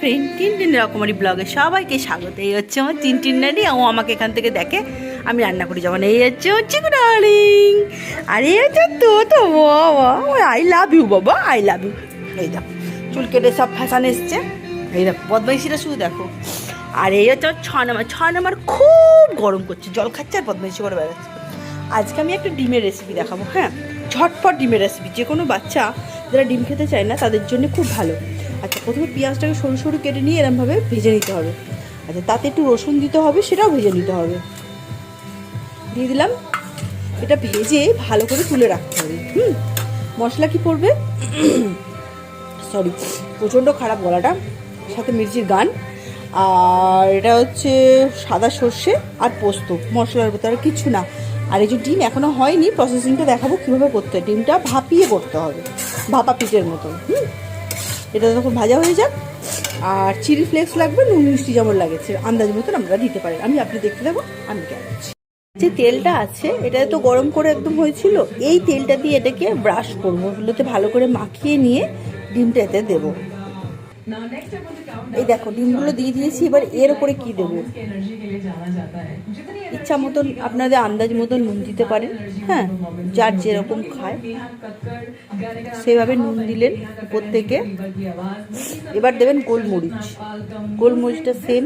Friend Tintin রকমারি ব্লগে সবাইকে স্বাগত। এই হচ্ছে আমার টিনটিন নানি, ও আমাকে এখান থেকে দেখে আমি রান্না করি যখন। এই হচ্ছে হচ্ছে ডার্লিং। আর এই হচ্ছে তো তো বাবা আই লাভ ইউ বাবা আই লাভ ইউ এই দেখো, চুল কেটে সব ফ্যাশন এসছে। এই দেখো বদমাইশিটা শুধু দেখো। আর এই হচ্ছে ছ নাম্বার ছ নাম্বার খুব গরম করছে, জল খাচ্ছে আর বদমাইশি করে বেড়াচ্ছে। আজকে আমি একটা ডিমের রেসিপি দেখাবো হ্যাঁ? ঝটপট ডিমের রেসিপি যে কোনো বাচ্চা যারা ডিম খেতে চায় না, তাদের জন্য খুব ভালো। আচ্ছা প্রথমে পেঁয়াজটাকে সরু সরু কেটে নিয়ে এরমভাবে ভেজে নিতে হবে। আচ্ছা তাতে একটু রসুন দিতে হবে, সেটাও ভেজে নিতে হবে। দিয়ে দিলাম। এটা ভেজে ভালো করে তুলে রাখতে হবে, হুম? মশলা কি পড়বে? সরি, প্রচণ্ড খারাপ গলাটা। সাথে মির্চির গান। আর এটা হচ্ছে সাদা সর্ষে আর পোস্ত, মশলার ভেতরে আর কিছু না। আর এই যে ডিম এখনও হয়নি প্রসেসিংটা দেখাবো কীভাবে করতে হয়। ডিমটা ভাপিয়ে করতে হবে, ভাপা পিঠের মতন, হুম? এটা যখন ভাজা হয়ে যাক। আর চিলি ফ্লেক্স লাগবে, নুন মিষ্টি যেমন লাগেছে আন্দাজ মতন আমরা দিতে পারি। আমি আপনি দেখতে দেবো আমি কেন যে তেলটা আছে, এটা তো গরম করে একদম হয়েছিল, এই তেলটা দিয়ে এটাকে ব্রাশ করব ওগুলোতে ভালো করে মাখিয়ে নিয়ে ডিমটা এতে দেবো। এই দেখো ডিমগুলো দিয়ে দিয়েছি এবার এর উপরে কি দেবো? ইচ্ছা মতন আপনাদের আন্দাজ মতন নুন দিতে পারেন হ্যাঁ যার যেরকম খায় সেভাবে নুন দিলেন উপর থেকে এবার দেবেন গোলমরিচ গোলমরিচটা সেম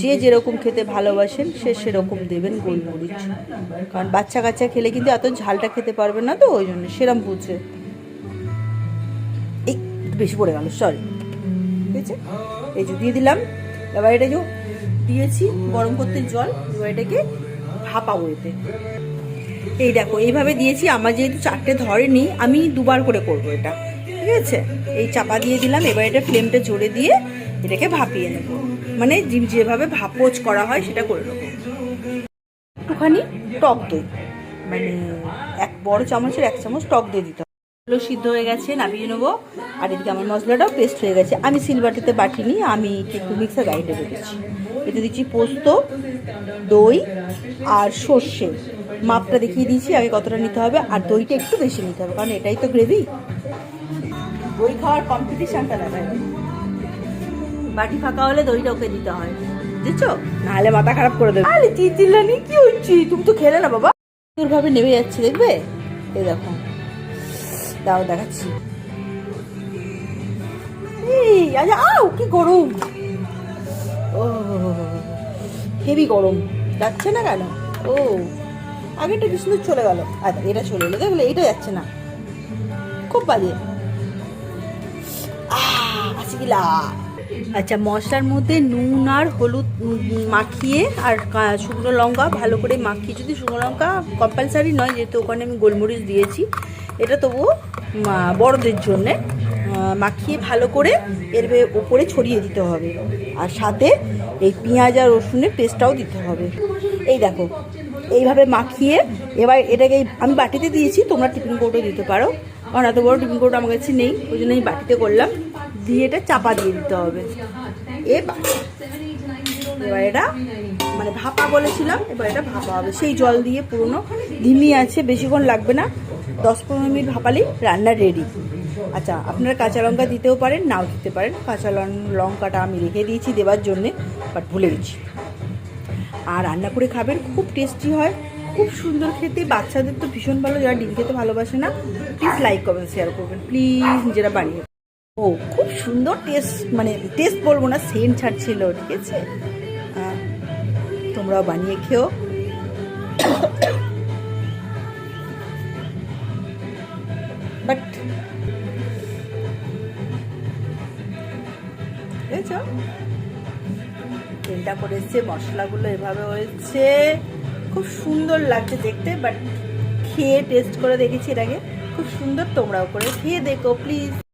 যে যেরকম খেতে ভালোবাসেন সে সেরকম দেবেন গোলমরিচ কারণ বাচ্চা কাচ্চা খেলে কিন্তু এত ঝালটা খেতে পারবে না তো ওই জন্য সেরম বুঝে এই বেশি পড়ে গেল সরি আছে এই যে দিয়ে দিলাম। এবার এটা যে দিয়েছি, গরম করতে জল, এবার এটাকে ভাপাবো এতে। এই দেখো, এইভাবে দিয়েছি। আমার যেহেতু চারটে ধরেনি, আমি দুবার করে করব এটা। ঠিক আছে? এই চাপা দিয়ে দিলাম। এবার এটা ফ্লেমটা জোরে দিয়ে এটাকে ভাপিয়ে নেব। মানে যেভাবে ভাপোচ করা হয়, সেটা করে নেব। একটুখানি টক দই। মানে এক বড় চামচের এক চামচ টক দই দিতে এগুলো সিদ্ধ হয়ে গেছে, নামিয়ে নেব। আর এদিকে আমার মশলাটাও পেস্ট হয়ে গেছে। আমি সিলবাটিতে বাটিনি, আমি একটু মিক্সার গাড়িতে রেখেছি এতে দিচ্ছি পোস্ত, দই আর সর্ষে। মাপটা দেখিয়ে দিয়েছি, আগে কতটা নিতে হবে, আর দইটা একটু বেশি নিতে হবে, কারণ এটাই তো গ্রেভি দই খাওয়ার কম্পিটিশনটা দেখায়। বাটি ফাঁকা হলে দইটা ওকে দিতে হয়। বুঝেছ? নাহলে মাথা খারাপ করে দেবে। আরে চিচিলানি কি হচ্ছে? তুমি তো খেলে না বাবা। ভাবে নেমে যাচ্ছে, দেখবে? এই দেখো। দাও দেখাচ্ছি। এই আচ্ছা আও কি গরম। ও হেভি গরম। যাচ্ছে না কেন? ও আগেটা কি সুন্দর চলে গেল। আচ্ছা এটা চলে এলো দেখলে এটা যাচ্ছে না। খুব বাজে। আহ, আশিকিলা আচ্ছা মশলার মধ্যে নুন আর হলুদ মাখিয়ে আর শুকনো লঙ্কা ভালো করে মাখিয়ে যদি শুকনো লঙ্কা কম্পালসারি নয় যেহেতু ওখানে আমি গোলমরিচ দিয়েছি এটা তবুও বড়দের জন্যে মাখিয়ে ভালো করে এর ওপরে ছড়িয়ে দিতে হবে। আর সাথে এই পেঁয়াজ আর রসুনের পেস্টটাও দিতে হবে। এই দেখো, এইভাবে মাখিয়ে, এবার এটাকে আমি বাটিতে দিয়েছি, তোমরা টিফিন কৌটো দিতে পারো। কারণ এত বড় টিফিন কৌটো আমার কাছে নেই, ওই জন্য আমি বাটিতে করলাম। দিয়ে এটা চাপা দিয়ে দিতে হবে। এবার এবার এটা মানে ভাপা বলেছিলাম, এবার এটা ভাপা হবে। সেই জল দিয়ে পুরনো, ধিমি আছে, বেশিক্ষণ লাগবে না। দশ পনেরো মিনিট ভাপালেই রান্না রেডি আচ্ছা আপনারা কাঁচা লঙ্কা দিতেও পারেন নাও দিতে পারেন। কাঁচা লঙ্কাটা আমি রেখে দিয়েছি দেওয়ার জন্যে বাট ভুলে গেছি। আর রান্না করে খাবেন খুব টেস্টি হয় খুব সুন্দর খেতে। বাচ্চাদের তো ভীষণ ভালো যারা ডিম খেতে ভালোবাসে না প্লিজ লাইক করবেন শেয়ার করবেন। প্লিজ নিজেরা বানিয়ে ও খুব সুন্দর টেস্ট মানে টেস্ট বলব না সেন্ট ছাড়ছিল ঠিক আছে? হ্যাঁ, তোমরাও বানিয়ে খেও। বাট বুঝেছ তেলটা করেছে মশলাগুলো এভাবে হয়েছে। খুব সুন্দর লাগছে দেখতে, বাট খেয়ে টেস্ট করে দেখেছি এর আগে। খুব সুন্দর তোমরাও করে খেয়ে দেখো প্লিজ